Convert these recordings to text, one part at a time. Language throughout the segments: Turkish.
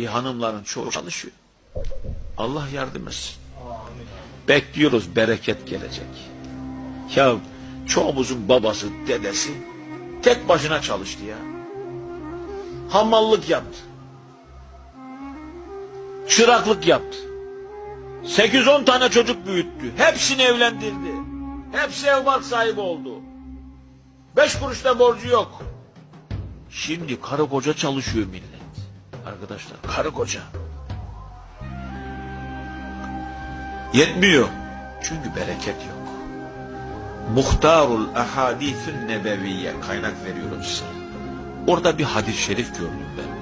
E hanımların çoğu çalışıyor. Allah yardım etsin. Bekliyoruz bereket gelecek. Ya çoğumuzun babası, dedesi tek başına çalıştı ya. Hamallık yaptı. Çıraklık yaptı. 8-10 tane çocuk büyüttü. Hepsini evlendirdi. Hepsi ev bark sahibi oldu. Beş kuruş da borcu yok. Şimdi karı koca çalışıyor millet. Arkadaşlar karı koca. Yetmiyor. Çünkü bereket yok. Muhtarul ahadithün nebeviye kaynak veriyorum size. Orada bir hadis-i şerif gördüm ben.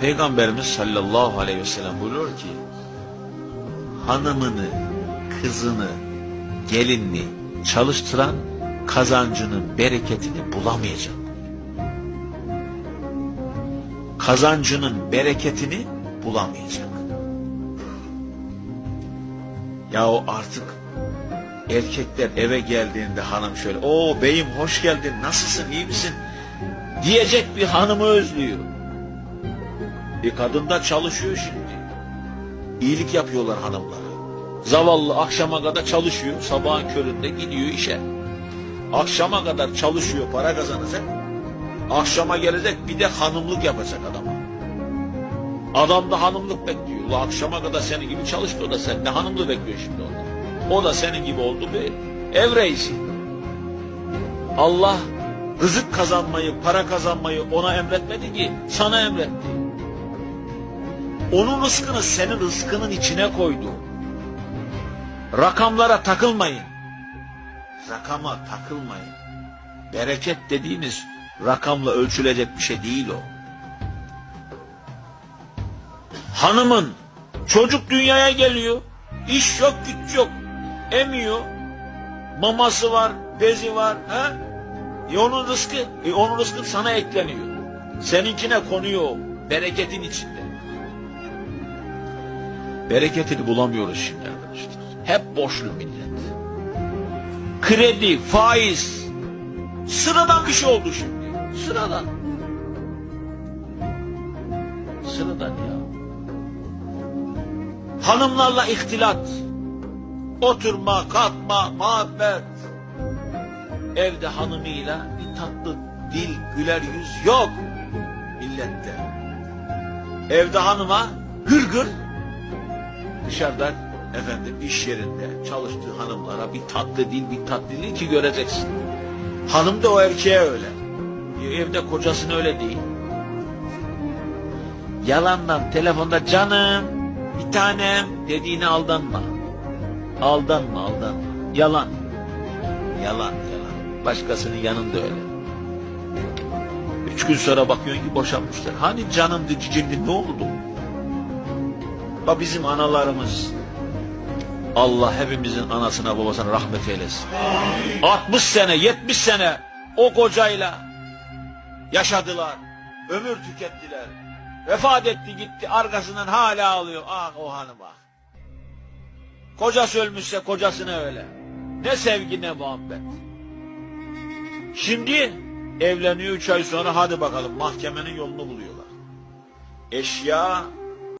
Peygamberimiz sallallahu aleyhi ve sellem buyuruyor ki hanımını, kızını, gelinini çalıştıran kazancının bereketini bulamayacak. Kazancının bereketini bulamayacak. Ya o artık erkekler eve geldiğinde hanım şöyle o beyim hoş geldin nasılsın iyi misin diyecek bir hanımı özlüyor. Bir kadın da çalışıyor şimdi. İyilik yapıyorlar hanımlara. Zavallı akşama kadar çalışıyor. Sabahın köründe gidiyor işe. Akşama kadar çalışıyor, para kazanacak. Akşama gelecek bir de hanımlık yapacak adama. Adam da hanımlık bekliyor. Ula akşama kadar senin gibi çalıştı o da sen ne hanımlık bekliyor şimdi orada. O da senin gibi oldu bir ev reisi. Allah rızık kazanmayı, para kazanmayı ona emretmedi ki sana emretti. Onun rızkını senin rızkının içine koydu. Rakamlara takılmayın. Rakama takılmayın. Bereket dediğiniz rakamla ölçülecek bir şey değil o. Hanımın çocuk dünyaya geliyor. iş yok güç yok. Emiyor. Maması var, bezi var. Ha? E onun rızkı, e onun rızkı sana ekleniyor. Seninkine konuyor o. Bereketin içinde. Bereketini bulamıyoruz şimdi arkadaşlar. Hep borçlu millet. Kredi, faiz. Sıradan bir şey oldu şimdi. Sıradan. Sıradan ya. Hanımlarla ihtilat. Oturma, kalkma, muhabbet. Evde hanımıyla bir tatlı dil, güler yüz yok. Millette. Evde hanıma gır dışarıdan efendim iş yerinde çalıştığı hanımlara bir tatlı dil bir tatlı dil ki göreceksin. Hanım da o erkeğe öyle. E, Evde kocasına öyle değil. Yalandan telefonda canım bir tanem dediğine aldanma. Aldanma aldanma. Yalan. Yalan yalan. Başkasının yanında öyle. Üç gün sonra bakıyorsun ki boşanmışlar. Hani canımdı cicimdi ne oldu? Bak bizim analarımız Allah hepimizin anasına babasına rahmet eylesin. 60 sene 70 sene o kocayla yaşadılar. Ömür tükettiler. Vefat etti gitti arkasından hala ağlıyor. Ah o hanım ah. Kocası ölmüşse kocasına öyle. Ne sevgi ne muhabbet. Şimdi evleniyor üç ay sonra hadi bakalım mahkemenin yolunu buluyorlar. Eşya